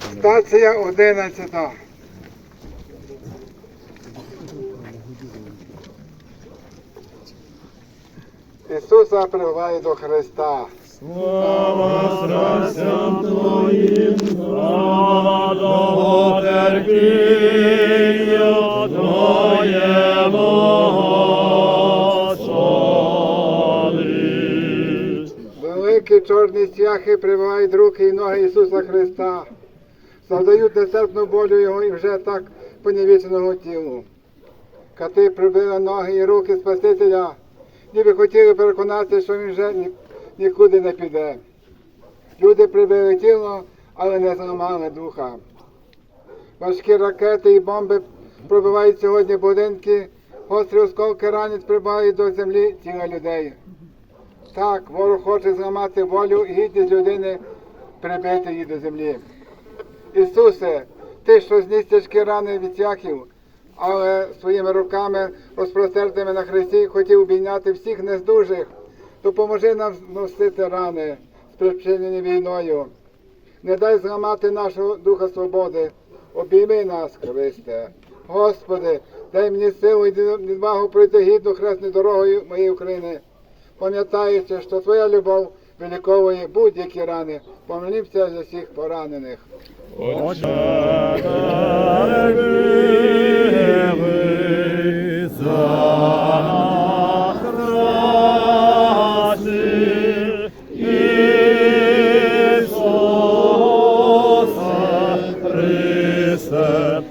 Стація 11. Ісуса прививає до Христа. Слава страстям Твоїм, радого терпіння Твоєму, Господи. Великі чорні стяхи прививають руки і ноги Ісуса Христа. Завдають нестерпну болю Його і вже так понівеченого тілу. Кати прибили ноги і руки Спасителя, ніби хотіли переконати, що він вже ні- нікуди не піде. Люди прибили тіло, але не зламали духа. Важкі ракети і бомби пробивають сьогодні будинки, гострі осколки ранять прибивають до землі тіла людей. Так, ворог хоче зламати волю і гідність людини, прибити її до землі. Ісусе, ти, що зніс тяжкі рани від яків, але своїми руками, розпростертими на хресті, хотів обійняти всіх нездужих, допоможи нам носити рани, спричинені війною. Не дай зламати нашого духа свободи. Обійми нас, Христе. Господи, дай мені силу і відвагу пройти гідну хресною дорогою моєї України, пам'ятаючи, що Твоя любов виліковує будь-які рани. Помилімся за всіх поранених. Христа